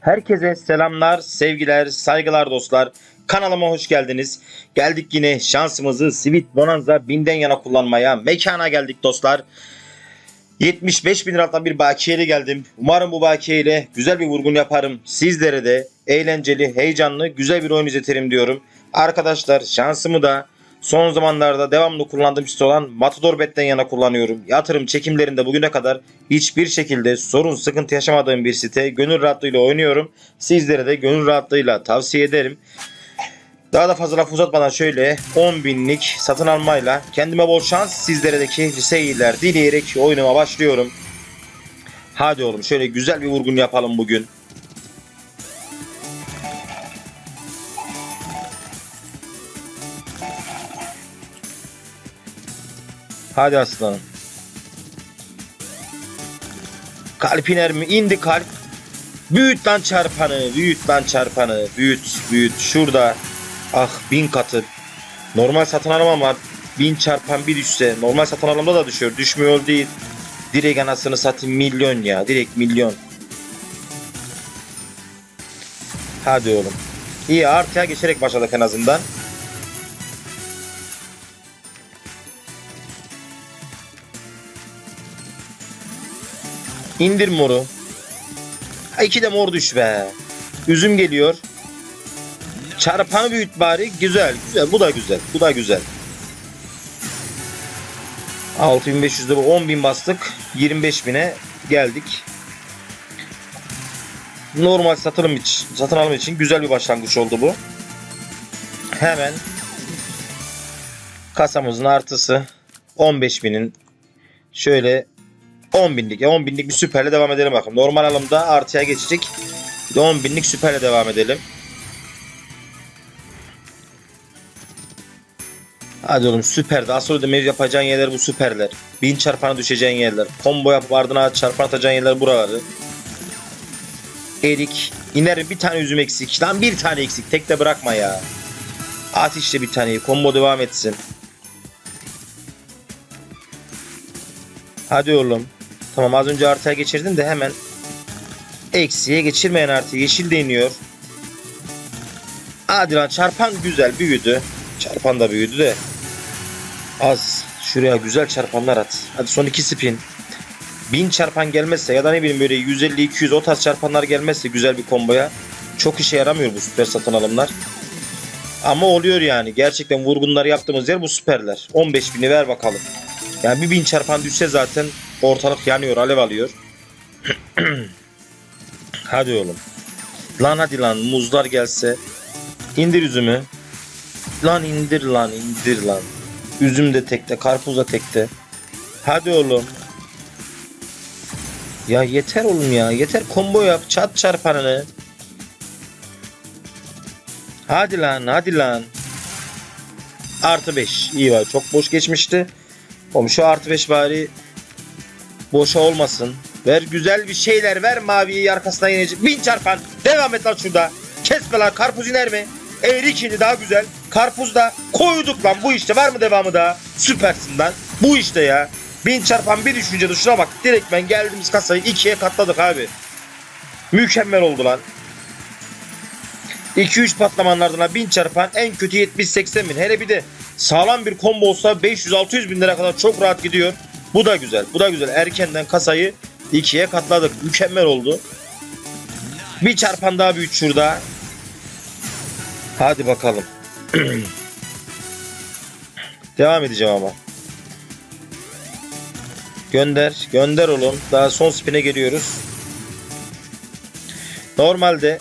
Herkese selamlar, sevgiler, saygılar dostlar. Kanalıma hoş geldiniz. Geldik yine şansımızı Sweet Bonanza binden yana kullanmaya. Mekana geldik dostlar. 75 bin liradan bir bakiyeyle geldim. Umarım bu bakiyeyle güzel bir vurgun yaparım. Sizlere de eğlenceli, heyecanlı, güzel bir oyun izletirim diyorum. Arkadaşlar şansımı da son zamanlarda devamlı kullandığım site olan Matador Bet'ten yana kullanıyorum. Yatırım çekimlerinde bugüne kadar hiçbir şekilde sorun, sıkıntı yaşamadığım bir site. Gönül rahatlığıyla oynuyorum. Sizlere de gönül rahatlığıyla tavsiye ederim. Daha da fazla laf uzatmadan şöyle 10 binlik satın almayla kendime bol şans sizlere de keyifli seyirler dileyerek oyunuma başlıyorum. Hadi oğlum şöyle güzel bir vurgun yapalım bugün. Hadi aslanım. Kalp iner mi? İndi kalp. Büyüt lan çarpanı, büyüt lan çarpanı, büyüt, büyüt. Şurada, ah bin katı. Normal satın almam var. Bin çarpan bir düşse, normal satın alımda da düşüyor. Düşmüyor değil. Direkt anasını satayım milyon ya, direkt milyon. Hadi oğlum. İyi artıya geçerek başladık en azından. İndir moru. Ha iki de mor düş be. Üzüm geliyor. Çarpanı büyüt bari. Güzel güzel. Bu da güzel. Bu da güzel. 6500'de bu 10.000 bastık. 25.000'e geldik. Normal satılım için, satın alım için güzel bir başlangıç oldu bu. Hemen kasamızın artısı 15.000'in şöyle 10 binlik. 10 binlik bir süperle devam edelim bakalım. Normal alımda artıya geçecek. Bir de 10 binlik süperle devam edelim. Hadi oğlum süperde. Asıl ödemeyi yapacağın yerler bu süperler. Bin çarpana düşeceğin yerler. Combo yapıp ardına çarpan atacağın yerler buraları. Erik. İner bir tane üzüm eksik. Lan bir tane eksik. Tek de bırakma ya. At işte bir taneyi. Combo devam etsin. Hadi oğlum. Tamam az önce artıya geçirdim de hemen eksiye geçirmeyen artı yeşil deniyor. Hadi lan çarpan güzel büyüdü. Çarpan da büyüdü de. Az. Şuraya güzel çarpanlar at. Hadi son iki spin. 1000 çarpan gelmezse ya da ne bileyim böyle 150-200 o tarz çarpanlar gelmezse güzel bir komboya çok işe yaramıyor bu süper satın alımlar. Ama oluyor yani. Gerçekten vurgunlar yaptığımız yer bu süperler. 15 bini ver bakalım. Yani bir bin çarpan düşse zaten ortalık yanıyor, alev alıyor. hadi oğlum. Lan hadi lan muzlar gelse. İndir üzümü. Lan indir lan indir lan. Üzüm de tekte, karpuz da tekte. Hadi oğlum. Ya yeter oğlum ya. Yeter combo yap. Çat çarpanını. Hadi lan hadi lan. Artı 5. İyi var. Çok boş geçmişti. Oğlum şu artı 5 bari boşa olmasın. Ver güzel bir şeyler ver maviyi arkasına yenecek. Bin çarpan. Devam et lan şurada. Kesme lan karpuz iner mi? Eğri indi daha güzel. Karpuz da koyduk lan bu işte var mı devamı daha? Süpersin lan. Bu işte ya. Bin çarpan bir düşünce de şuna bak. Direkt ben geldiğimiz kasayı ikiye katladık abi. Mükemmel oldu lan. 2-3 patlamanın ardından 1000 çarpan en kötü 70-80 bin. Hele bir de sağlam bir combo olsa 500-600 bin lira kadar çok rahat gidiyor. Bu da güzel. Bu da güzel. Erkenden kasayı ikiye katladık. Mükemmel oldu. Bir çarpan daha büyük şurada. Hadi bakalım. Devam edeceğim ama. Gönder. Gönder oğlum. Daha son spine geliyoruz. Normalde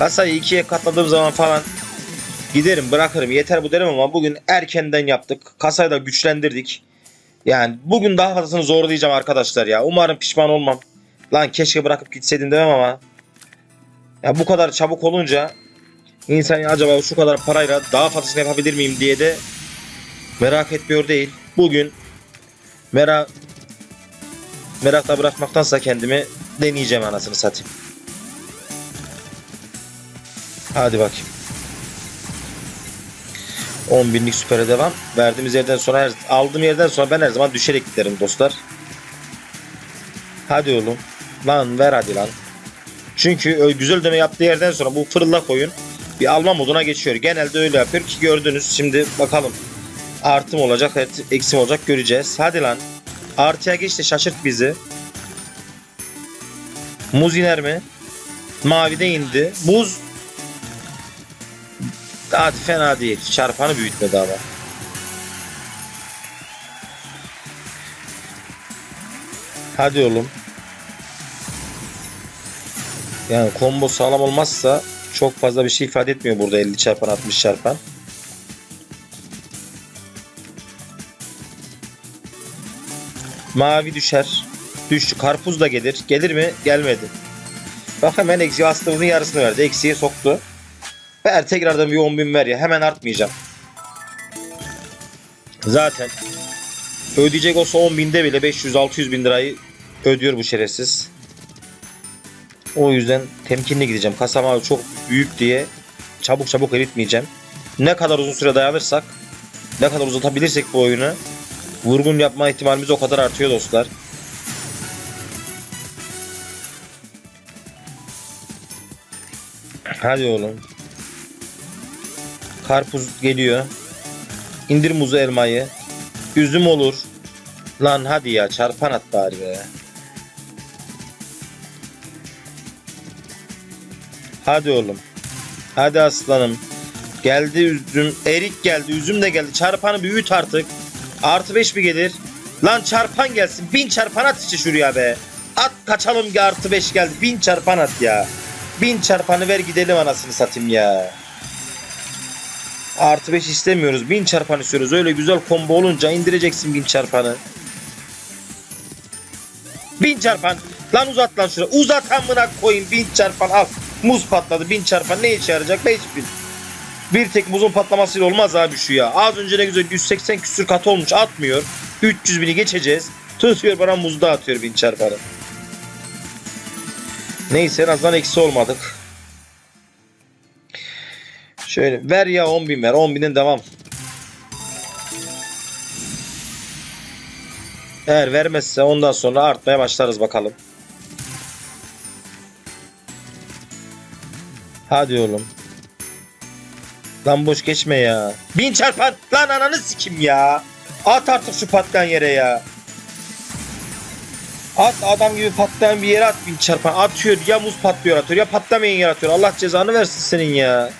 Kasayı ikiye katladığım zaman falan giderim bırakırım yeter bu derim ama bugün erkenden yaptık. Kasayı da güçlendirdik. Yani bugün daha fazlasını zorlayacağım arkadaşlar ya. Umarım pişman olmam. Lan keşke bırakıp gitseydim demem ama. Ya bu kadar çabuk olunca insan acaba şu kadar parayla daha fazlasını yapabilir miyim diye de merak etmiyor değil. Bugün merak merakla bırakmaktansa kendimi deneyeceğim anasını satayım. Hadi bakayım. 10 binlik süpere devam. Verdiğimiz yerden sonra her, aldığım yerden sonra ben her zaman düşerek giderim dostlar. Hadi oğlum. Lan ver hadi lan. Çünkü güzel ödeme yaptığı yerden sonra bu fırlak oyun bir alma moduna geçiyor. Genelde öyle yapıyor ki gördünüz. Şimdi bakalım artı mı olacak, et- eksi mi olacak göreceğiz. Hadi lan. Artıya geç de şaşırt bizi. Muz iner mi? Mavi de indi. Muz Hadi fena değil. Çarpanı büyütmedi ama. Hadi oğlum. Yani combo sağlam olmazsa çok fazla bir şey ifade etmiyor burada 50 çarpan 60 çarpan. Mavi düşer. Düştü. Karpuz da gelir. Gelir mi? Gelmedi. Bak hemen eksi astığımızın yarısını verdi. Eksiye soktu. Ver tekrardan bir 10 bin ver ya. Hemen artmayacağım. Zaten ödeyecek olsa 10 binde bile 500-600 bin lirayı ödüyor bu şerefsiz. O yüzden temkinli gideceğim. Kasam abi çok büyük diye çabuk çabuk eritmeyeceğim. Ne kadar uzun süre dayanırsak, ne kadar uzatabilirsek bu oyunu vurgun yapma ihtimalimiz o kadar artıyor dostlar. Hadi oğlum. Karpuz geliyor. İndir muzu elmayı. Üzüm olur. Lan hadi ya çarpan at bari be. Hadi oğlum. Hadi aslanım. Geldi üzüm. Erik geldi. Üzüm de geldi. Çarpanı büyüt artık. Artı 5 mi gelir? Lan çarpan gelsin. Bin çarpan at işte şuraya be. At kaçalım ki artı 5 geldi. Bin çarpan at ya. Bin çarpanı ver gidelim anasını satayım ya. Artı 5 istemiyoruz. Bin çarpan istiyoruz. Öyle güzel combo olunca indireceksin bin çarpanı. Bin çarpan. Lan uzat lan şuraya. Uzat amına koyayım. Bin çarpan al. Muz patladı. Bin çarpan ne işe yarayacak? 5 bin. Bir tek muzun patlamasıyla olmaz abi şu ya. Az önce ne güzel 180 küsür kat olmuş atmıyor. 300 bini geçeceğiz. Tutuyor bana muzda atıyor bin çarpanı. Neyse en azından eksi olmadık. Şöyle ver ya 10 bin ver. 10 binin devam. Eğer vermezse ondan sonra artmaya başlarız bakalım. Hadi oğlum. Lan boş geçme ya. Bin çarpan. Lan ananı sikim ya. At artık şu patlayan yere ya. At adam gibi patlayan bir yere at bin çarpan. Atıyor ya muz patlıyor atıyor ya patlamayan yer atıyor. Allah cezanı versin senin ya.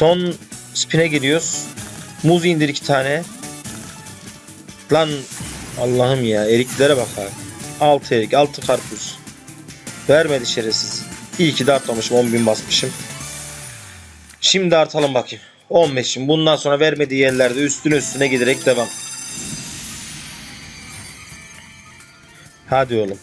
Son spine geliyoruz. Muz indir iki tane. Lan Allah'ım ya eriklere bak ha. 6 erik 6 karpuz. Vermedi şerefsiz. İyi ki de artmamışım 10 bin basmışım. Şimdi artalım bakayım. 15'im. Bundan sonra vermediği yerlerde üstüne üstüne giderek devam. Hadi oğlum.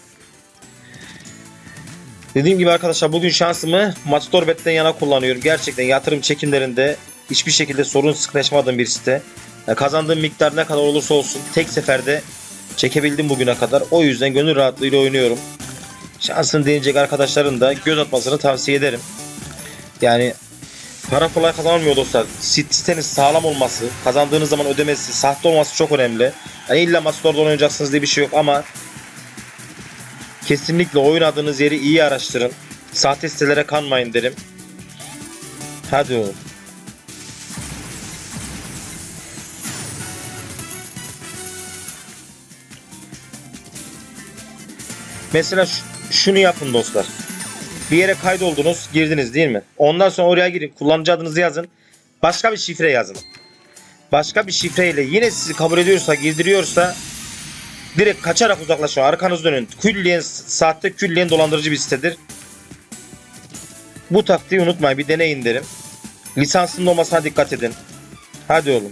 Dediğim gibi arkadaşlar bugün şansımı Matador Bet'ten yana kullanıyorum. Gerçekten yatırım çekimlerinde hiçbir şekilde sorun sıklaşmadığım bir site. Yani kazandığım miktar ne kadar olursa olsun tek seferde çekebildim bugüne kadar. O yüzden gönül rahatlığıyla oynuyorum. Şansını deneyecek arkadaşların da göz atmasını tavsiye ederim. Yani para kolay kazanılmıyor dostlar. Sitenin sağlam olması, kazandığınız zaman ödemesi, sahte olması çok önemli. Yani illa Matador'da oynayacaksınız diye bir şey yok ama kesinlikle oynadığınız yeri iyi araştırın. Sahte sitelere kanmayın derim. Hadi oğlum. Mesela şunu yapın dostlar. Bir yere kaydoldunuz, girdiniz değil mi? Ondan sonra oraya girin, kullanıcı adınızı yazın. Başka bir şifre yazın. Başka bir şifreyle yine sizi kabul ediyorsa, girdiriyorsa direkt kaçarak uzaklaşın. Arkanız dönün. Külliyen sahte, külliyen dolandırıcı bir sitedir. Bu taktiği unutmayın. Bir deneyin derim. Lisansının olmasına dikkat edin. Hadi oğlum.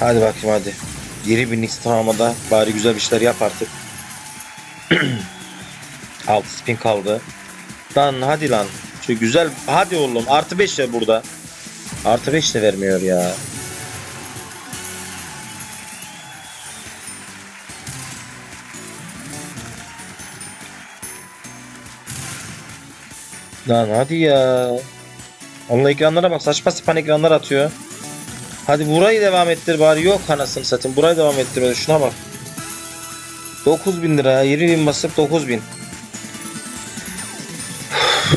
Hadi bakayım hadi. 20 binlik tamamada bari güzel bir şeyler yap artık. 6 spin kaldı. Lan hadi lan. Şu güzel hadi oğlum artı 5 de burada. Artı 5 de vermiyor ya. Lan hadi ya. Allah ekranlara bak saçma sapan ekranlar atıyor. Hadi burayı devam ettir bari. Yok anasını satayım. Burayı devam ettirmedi. Şuna bak. 9000 lira ya. 20 bin basıp 9000.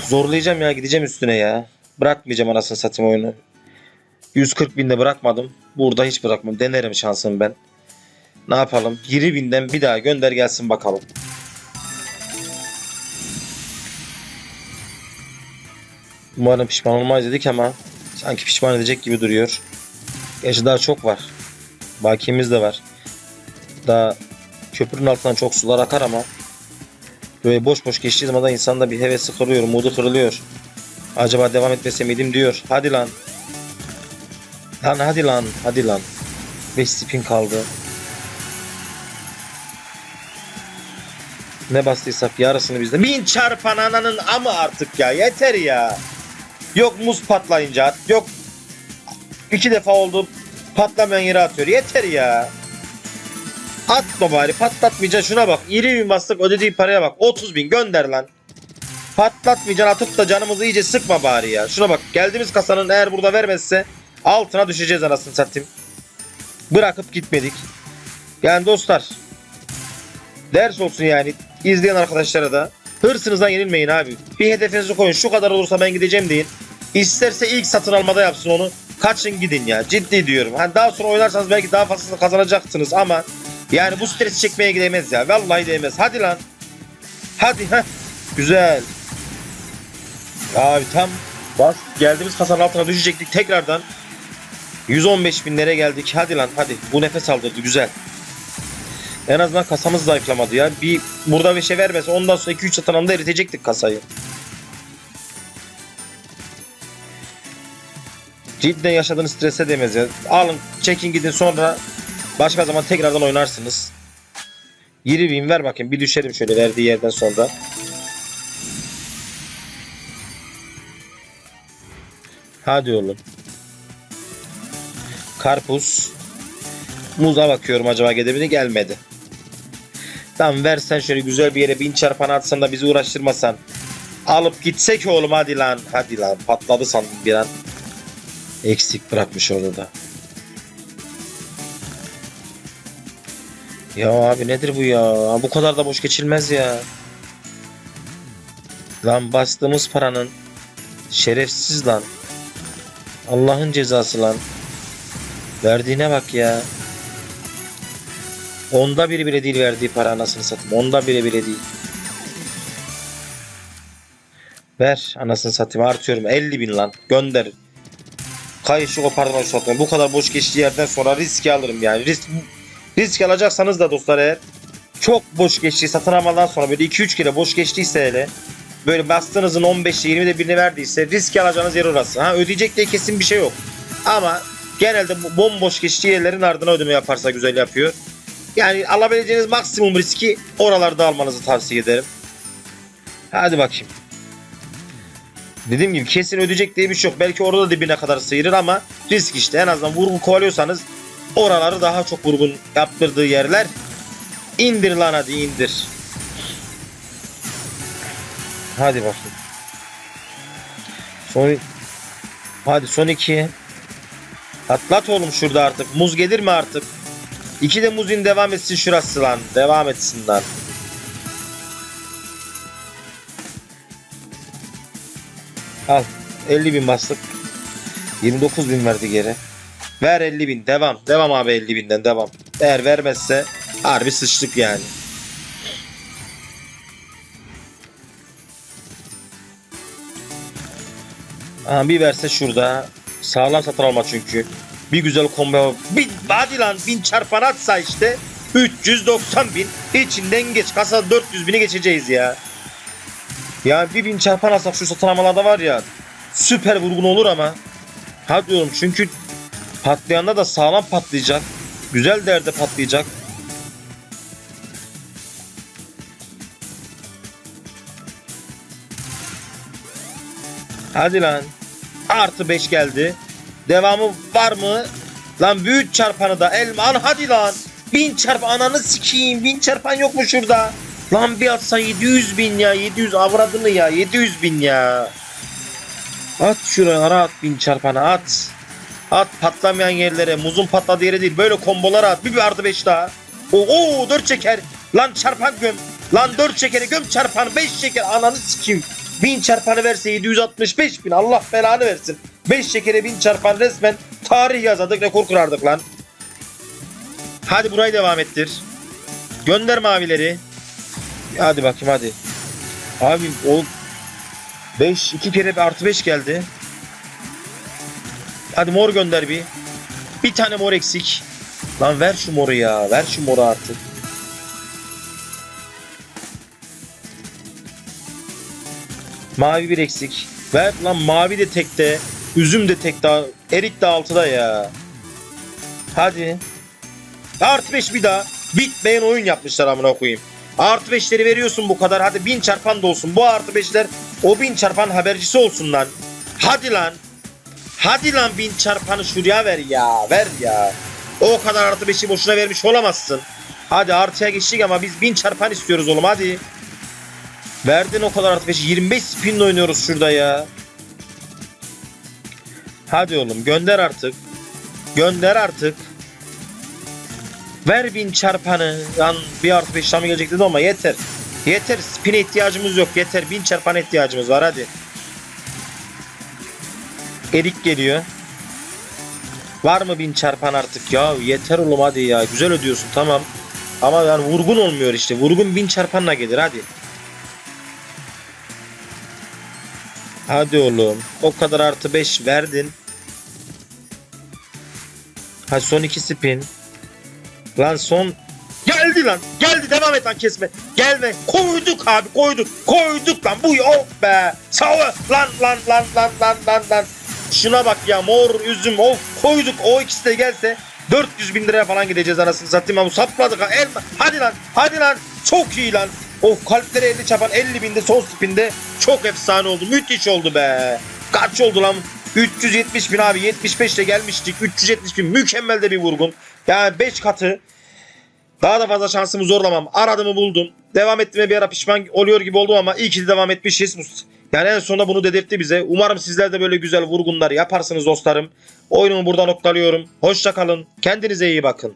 Zorlayacağım ya. Gideceğim üstüne ya. Bırakmayacağım anasını satayım oyunu. 140 binde bırakmadım. Burada hiç bırakmam. Denerim şansımı ben. Ne yapalım? 20 binden bir daha gönder gelsin bakalım. Umarım pişman olmayız dedik ama sanki pişman edecek gibi duruyor. Gerçi daha çok var. Bakiyemiz de var. Daha köprünün altından çok sular akar ama böyle boş boş geçtiği zaman da insanda bir hevesi kırılıyor, umudu kırılıyor. Acaba devam etmese miydim diyor. Hadi lan. Lan hadi lan, hadi lan. 5 spin kaldı. Ne bastıysak yarısını bizde. Bin çarpan ananın ama artık ya yeter ya. Yok muz patlayınca at. Yok iki defa oldu patlamayan yere atıyor. Yeter ya. Atma bari patlatmayacaksın şuna bak. 20 bin bastık ödediği paraya bak. 30 bin gönder lan. Patlatmayacaksın atıp da canımızı iyice sıkma bari ya. Şuna bak geldiğimiz kasanın eğer burada vermezse altına düşeceğiz anasını satayım. Bırakıp gitmedik. Yani dostlar ders olsun yani izleyen arkadaşlara da hırsınızdan yenilmeyin abi. Bir hedefinizi koyun şu kadar olursa ben gideceğim deyin. İsterse ilk satın almada yapsın onu. Kaçın gidin ya ciddi diyorum. Hani daha sonra oynarsanız belki daha fazlasını kazanacaksınız ama yani bu stresi çekmeye gidemez ya. Vallahi değmez. Hadi lan. Hadi ha. Güzel. Abi tam bas geldiğimiz kasanın altına düşecektik tekrardan. 115 binlere geldik. Hadi lan hadi. Bu nefes aldırdı güzel. En azından kasamız zayıflamadı ya. Bir burada bir şey vermese ondan sonra 2-3 satan anda eritecektik kasayı. Cidden yaşadığınız strese demez ya. Alın çekin gidin sonra başka zaman tekrardan oynarsınız. 20 bin ver bakayım bir düşerim şöyle verdiği yerden sonra. Hadi oğlum. Karpuz. Muza bakıyorum acaba gidebilir gelmedi. Tamam versen şöyle güzel bir yere bin çarpan atsan da bizi uğraştırmasan. Alıp gitsek oğlum hadi lan. Hadi lan patladı sandım bir an. Eksik bırakmış orada da. Ya abi nedir bu ya? Bu kadar da boş geçilmez ya. Lan bastığımız paranın şerefsiz lan. Allah'ın cezası lan. Verdiğine bak ya. Onda biri bile değil verdiği para anasını satayım. Onda biri bile değil. Ver anasını satayım artıyorum 50 bin lan gönder. Kayışı kopardan satmayın. Bu kadar boş geçtiği yerden sonra riski alırım yani. Risk, risk alacaksanız da dostlar eğer çok boş geçtiği satın almadan sonra böyle 2-3 kere boş geçtiyse hele böyle bastığınızın 15'te 20'de birini verdiyse risk alacağınız yer orası. Ha ödeyecek diye kesin bir şey yok. Ama genelde bomboş geçtiği yerlerin ardına ödeme yaparsa güzel yapıyor. Yani alabileceğiniz maksimum riski oralarda almanızı tavsiye ederim. Hadi bakayım. Dediğim gibi kesin ödeyecek diye bir şey yok. Belki orada dibine kadar sıyırır ama risk işte. En azından vurgun kovalıyorsanız oraları daha çok vurgun yaptırdığı yerler indir lan hadi indir. Hadi bakayım. Son Hadi son iki. Atlat oğlum şurada artık. Muz gelir mi artık? İki de muzin devam etsin şurası lan. Devam etsin lan. Al. 50 bin bastık. 29 bin verdi geri. Ver 50 bin. Devam. Devam abi 50 binden devam. Eğer vermezse harbi sıçtık yani. Aha, bir verse şurada. Sağlam satın alma çünkü. Bir güzel combo. Bin, hadi lan bin çarpan atsa işte. 390 bin. İçinden geç. Kasa 400 bini geçeceğiz ya. Ya bir bin çarpan alsak şu satın almalarda var ya. Süper vurgun olur ama. Hadi diyorum çünkü patlayanda da sağlam patlayacak. Güzel derde patlayacak. Hadi lan. Artı 5 geldi. Devamı var mı? Lan büyük çarpanı da elma al hadi lan. Bin çarp ananı sikeyim. Bin çarpan yok mu şurada? Lan bir atsa 700 bin ya. 700 avradını ya. 700 bin ya. At şuraya at bin çarpanı at. At patlamayan yerlere. Muzun patladığı yere değil. Böyle kombolara at. Bir, bir artı 5 daha. Oo, oo 4 çeker. Lan çarpan göm. Lan 4 çekeri göm çarpanı 5 çeker. Ananı sikeyim. 1000 çarpanı verse 765 bin. Allah belanı versin. 5 şekere 1000 çarpan resmen tarih yazardık rekor kurardık lan. Hadi burayı devam ettir. Gönder mavileri. Hadi bakayım hadi. Abi o 5 2 kere bir artı 5 geldi. Hadi mor gönder bir. Bir tane mor eksik. Lan ver şu moru ya. Ver şu moru artık. Mavi bir eksik. Ver lan mavi de tekte. Üzüm de tekte. Erik de altıda ya. Hadi. Artı 5 bir daha. Bitmeyen oyun yapmışlar amına koyayım. Artı 5'leri veriyorsun bu kadar. Hadi 1000 çarpan da olsun. Bu artı 5'ler o 1000 çarpan habercisi olsun lan. Hadi lan. Hadi lan 1000 çarpanı şuraya ver ya. Ver ya. O kadar artı 5'i boşuna vermiş olamazsın. Hadi artıya geçtik ama biz 1000 çarpan istiyoruz oğlum hadi. Verdin o kadar artı 5'i. 25 spinle oynuyoruz şurada ya. Hadi oğlum gönder artık. Gönder artık. Ver bin çarpanı. Lan bir artı beş mı gelecek dedi ama yeter. Yeter. Spin'e ihtiyacımız yok. Yeter. Bin çarpan ihtiyacımız var hadi. Erik geliyor. Var mı bin çarpan artık ya? Yeter oğlum hadi ya. Güzel ödüyorsun tamam. Ama yani vurgun olmuyor işte. Vurgun bin çarpanla gelir hadi. Hadi oğlum. O kadar artı 5 verdin. Ha son iki spin. Lan son geldi lan. Geldi devam et lan kesme. Gelme. Koyduk abi koyduk. Koyduk lan. Bu of be. Sağ. Lan lan lan lan lan lan lan. Şuna bak ya mor üzüm of koyduk. O ikisi de gelse 400 bin liraya falan gideceğiz anasını satayım ama sapladık ha. El, hadi lan hadi lan. Çok iyi lan. Of kalplere 50 çapan 50 binde son spinde çok efsane oldu. Müthiş oldu be. Kaç oldu lan? 370 bin abi 75 ile gelmiştik. 370 bin mükemmel de bir vurgun. Yani 5 katı. Daha da fazla şansımı zorlamam. Aradığımı buldum. Devam ettiğime bir ara pişman oluyor gibi oldum ama iyi ki de devam etmişiz. Yani en sonunda bunu dedirtti bize. Umarım sizler de böyle güzel vurgunlar yaparsınız dostlarım. Oyunumu burada noktalıyorum. Hoşça kalın. Kendinize iyi bakın.